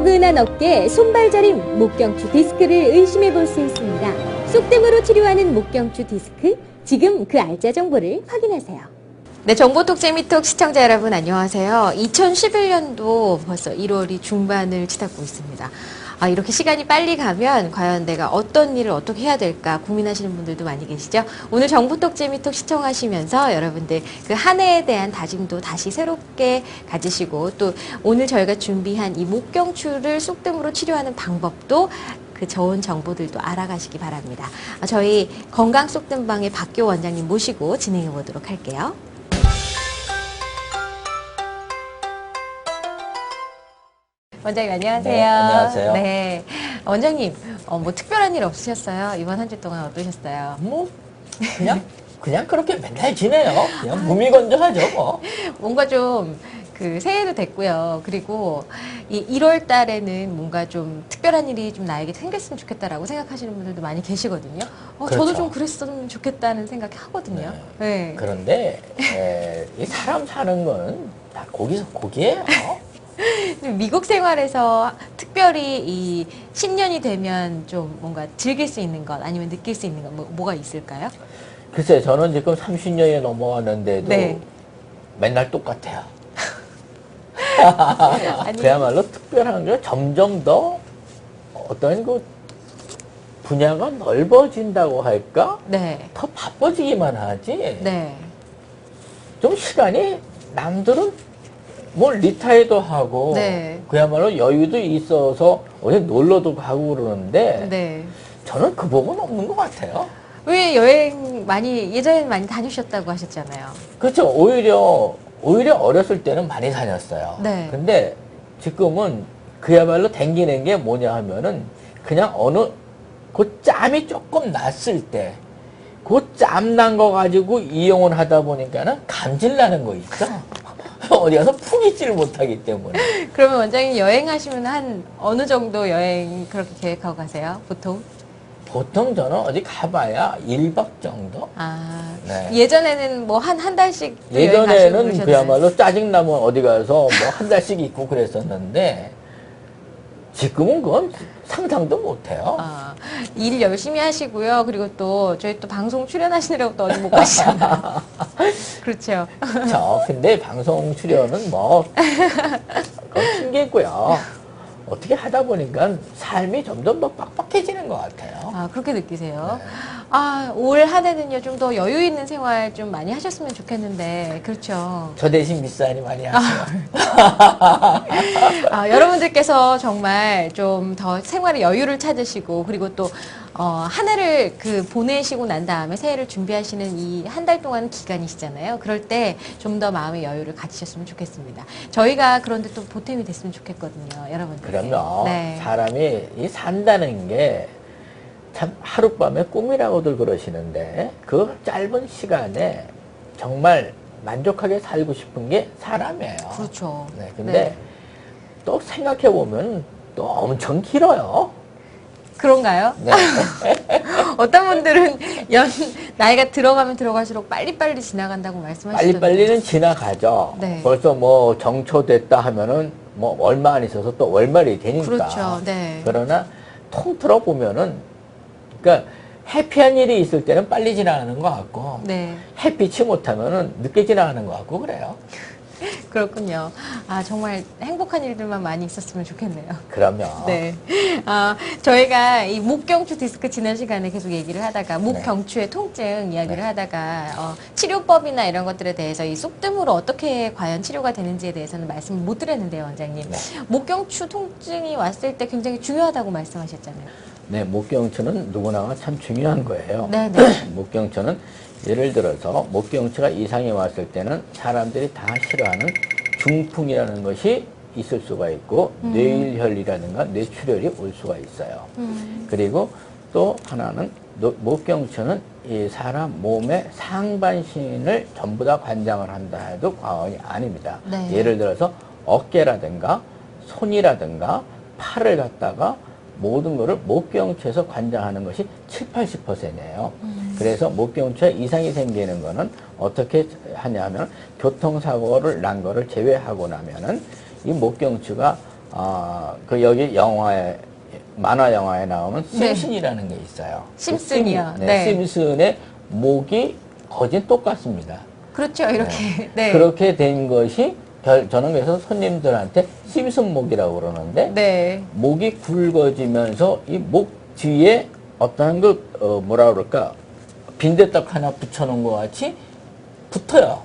뻐근한 어깨, 손발 저림, 목경추 디스크를 의심해 볼 수 있습니다. 쑥뜸으로 치료하는 목경추 디스크, 지금 그 알짜 정보를 확인하세요. 네, 정보톡 재미톡 시청자 여러분 안녕하세요. 2011년도 벌써 1월이 중반을 치닫고 있습니다. 아, 이렇게 시간이 빨리 가면 과연 내가 어떤 일을 어떻게 해야 될까 고민하시는 분들도 많이 계시죠? 오늘 정보톡 재미톡 시청하시면서 여러분들 그 한 해에 대한 다짐도 다시 새롭게 가지시고 또 오늘 저희가 준비한 이 목경추를 쑥뜸으로 치료하는 방법도 그 좋은 정보들도 알아가시기 바랍니다. 아, 저희 건강 쑥뜸방의 박교 원장님 모시고 진행해 보도록 할게요. 원장님 안녕하세요. 네, 안녕하세요. 네. 원장님, 어, 뭐 특별한 일 없으셨어요? 이번 한 주 동안 어떠셨어요? 뭐 그냥 그냥 그렇게 맨날 지내요. 그냥 무미건조하죠 뭐. 뭔가 좀 그 새해도 됐고요. 그리고 이 1월 달에는 뭔가 좀 특별한 일이 좀 나에게 생겼으면 좋겠다라고 생각하시는 분들도 많이 계시거든요. 어, 저도 그렇죠. 좀 그랬으면 좋겠다는 생각 하거든요. 네. 네. 그런데 에, 이 사람 사는 거는 다 고기서 고기예요. 근데 미국 생활에서 특별히 이 신년이 되면 좀 뭔가 즐길 수 있는 것 아니면 느낄 수 있는 것 뭐, 뭐가 있을까요? 글쎄 저는 지금 30년이 넘어왔는데도 네. 맨날 똑같아요. 그야말로 특별한 게 점점 더 어떤 그 분야가 넓어진다고 할까? 네. 더 바빠지기만 하지. 네. 좀 시간이 남들은 뭐 리타이도 하고 네. 그야말로 여유도 있어서 어디 놀러도 가고 그러는데 네. 저는 그 복은 없는 것 같아요. 왜 여행 많이 예전에 많이 다니셨다고 하셨잖아요. 그렇죠. 오히려 오히려 어렸을 때는 많이 다녔어요. 네. 근데 지금은 그야말로 댕기는 게 뭐냐 하면은 그냥 어느 그 짬이 조금 났을 때 그 짬 난 거 가지고 이용을 하다 보니까는 감질 나는 거 있죠. 어디 가서 푹 있지를 못하기 때문에. 그러면 원장님 여행하시면 한 어느 정도 여행 그렇게 계획하고 가세요? 보통? 보통 저는 어디 가봐야 1박 정도? 아 네. 예전에는 뭐 한 한 달씩 또 여행 가시고 예전에는 그러셨나요? 그야말로 짜증나면 어디 가서 뭐 한 달씩 있고 그랬었는데 지금은 그건 상상도 못해요. 아, 일 열심히 하시고요. 그리고 또 저희 또 방송 출연하시느라고 또 어디 못 가시잖아요. 그렇죠. 그렇죠. 근데 방송 출연은 뭐 그건 핑계고요. 어떻게 하다 보니까 삶이 점점 더 빡빡해지는 것 같아요. 아 그렇게 느끼세요? 네. 아 올 한 해는요 좀 더 여유 있는 생활 좀 많이 하셨으면 좋겠는데 그렇죠. 저 대신 미싸니 많이 하세요. 아, 여러분들께서 정말 좀 더 생활의 여유를 찾으시고 그리고 또 어, 한 해를 그 보내시고 난 다음에 새해를 준비하시는 이 한 달 동안 기간이시잖아요. 그럴 때 좀 더 마음의 여유를 가지셨으면 좋겠습니다. 저희가 그런데 또 보탬이 됐으면 좋겠거든요, 여러분들. 그러면 네. 사람이 이 산다는 게 참 하룻밤의 꿈이라고들 그러시는데 그 짧은 시간에 정말 만족하게 살고 싶은 게 사람이에요. 그렇죠. 네, 근데 또 생각해 보면 또 엄청 길어요. 그런가요? 네. 어떤 분들은 연 나이가 들어가면 들어갈수록 빨리빨리 지나간다고 말씀하시던데. 빨리빨리는 지나가죠. 네. 벌써 뭐 정초됐다 하면은 뭐 얼마 안 있어서 또 월말이 되니까. 그렇죠. 네. 그러나 통틀어 보면은 그러니까 해피한 일이 있을 때는 빨리 지나가는 것 같고 네. 햇빛이 못하면은 늦게 지나가는 것 같고 그래요. 그렇군요. 아, 정말 행복한 일들만 많이 있었으면 좋겠네요. 그러면 네. 아, 저희가 이 목경추 디스크 지난 시간에 계속 얘기를 하다가 목경추의 통증 이야기를 네. 하다가 어, 치료법이나 이런 것들에 대해서 이 쑥뜸으로 어떻게 과연 치료가 되는지에 대해서는 말씀을 못 드렸는데요, 원장님. 네. 목경추 통증이 왔을 때 굉장히 중요하다고 말씀하셨잖아요. 네, 목경추는 누구나가 참 중요한 거예요. 네, 네. 목경추는 예를 들어서 목경추가 이상이 왔을 때는 사람들이 다 싫어하는 중풍이라는 것이 있을 수가 있고 음. 뇌일혈이라든가 뇌출혈이 올 수가 있어요. 음, 그리고 또 하나는 노- 목경추는 이 사람 몸의 상반신을 전부 다 관장을 한다 해도 과언이 아닙니다. 네. 예를 들어서 어깨라든가 손이라든가 팔을 갖다가 모든 것을 목경추에서 관장하는 것이 7, 80%예요. 음. 그래서 목경추에 이상이 생기는 거는 어떻게 하냐면 교통사고를 난 거를 제외하고 나면은 이 목경추가 아, 그 여기 영화에 만화 영화에 나오면 네. 심슨이라는 게 있어요. 심슨이요. 그 심- 네. 심슨의 목이 거진 똑같습니다. 그렇죠. 이렇게. 네. 그렇게 된 것이 별- 저는 그래서 손님들한테 심슨 목이라고 그러는데 네. 목이 굵어지면서 이 목 뒤에 어떠한 그 어, 뭐라 그럴까 빈대떡 하나 붙여놓은 것 같이 붙어요.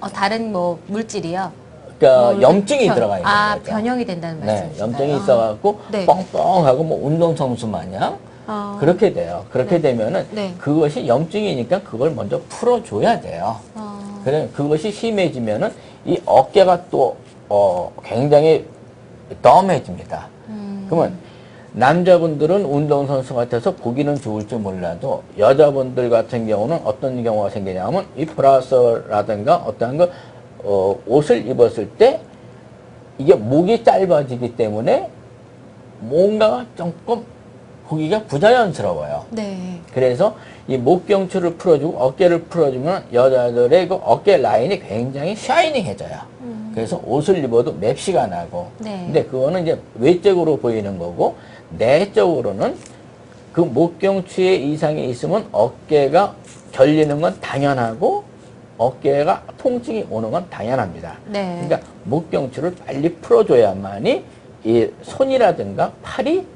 어, 다른 뭐 물질이요. 그러니까 뭐 염증이 변- 들어가 있는 아, 거죠. 변형이 된다는 네, 말씀이신가요? 염증이 있어갖고 네. 뻥뻥하고 뭐 운동선수 마냥 아. 그렇게 돼요. 그렇게 네. 되면은 네. 그것이 염증이니까 그걸 먼저 풀어줘야 돼요. 아. 그래 그것이 심해지면은 이 어깨가 또 어, 굉장히 덤해집니다. 음. 그러면 남자분들은 운동선수 같아서 보기는 좋을지 몰라도 여자분들 같은 경우는 어떤 경우가 생기냐면 이 브라서라든가 어떠한 그 어, 옷을 입었을 때 이게 목이 짧아지기 때문에 뭔가가 조금 보기가 부자연스러워요. 네. 그래서 이 목경추를 풀어주고 어깨를 풀어주면 여자들의 그 어깨 라인이 굉장히 샤이닝해져요. 그래서 옷을 입어도 맵시가 나고. 음. 네. 근데 그거는 이제 외적으로 보이는 거고 내적으로는 그 목경추에 이상이 있으면 어깨가 결리는 건 당연하고 어깨가 통증이 오는 건 당연합니다. 네. 그러니까 목경추를 빨리 풀어줘야만이 이 손이라든가 팔이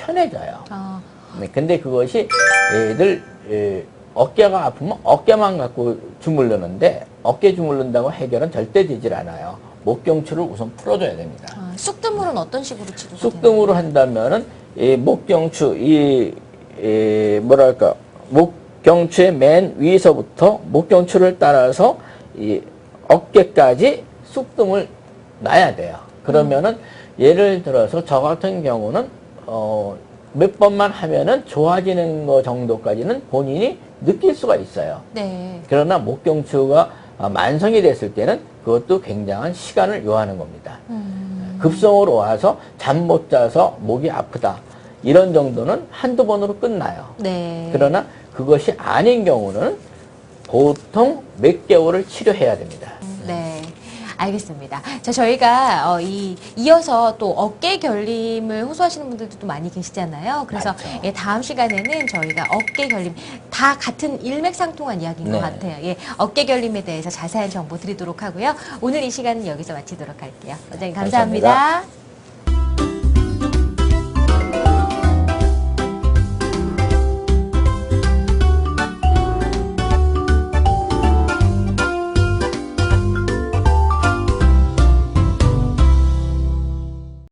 편해져요. 아. 네, 근데 그것이 애들 에, 어깨가 아프면 어깨만 갖고 주물르는데 어깨 주물른다고 해결은 절대 되질 않아요. 목경추를 우선 풀어줘야 됩니다. 아, 쑥드물은 어떤 식으로 치료가 쑥등으로 한다면은 이 목경추 이, 이 뭐랄까 목경추의 맨 위에서부터 목경추를 따라서 이 어깨까지 쑥등을 놔야 돼요. 그러면은 예를 들어서 저 같은 경우는 어, 몇 번만 하면은 좋아지는 거 정도까지는 본인이 느낄 수가 있어요. 네. 그러나 목경추가 아, 만성이 됐을 때는 그것도 굉장한 시간을 요하는 겁니다. 음. 급성으로 와서 잠 못 자서 목이 아프다. 이런 정도는 한두 번으로 끝나요. 네. 그러나 그것이 아닌 경우는 보통 몇 개월을 치료해야 됩니다. 네. 알겠습니다. 자, 저희가 어, 이 이어서 또 어깨 결림을 호소하시는 분들도 또 많이 계시잖아요. 그래서 맞죠. 예, 다음 시간에는 저희가 어깨 결림 다 같은 일맥상통한 이야기인 것 네. 같아요. 예, 어깨 결림에 대해서 자세한 정보 드리도록 하고요. 오늘 이 시간은 여기서 마치도록 할게요. 원장님 감사합니다. 감사합니다.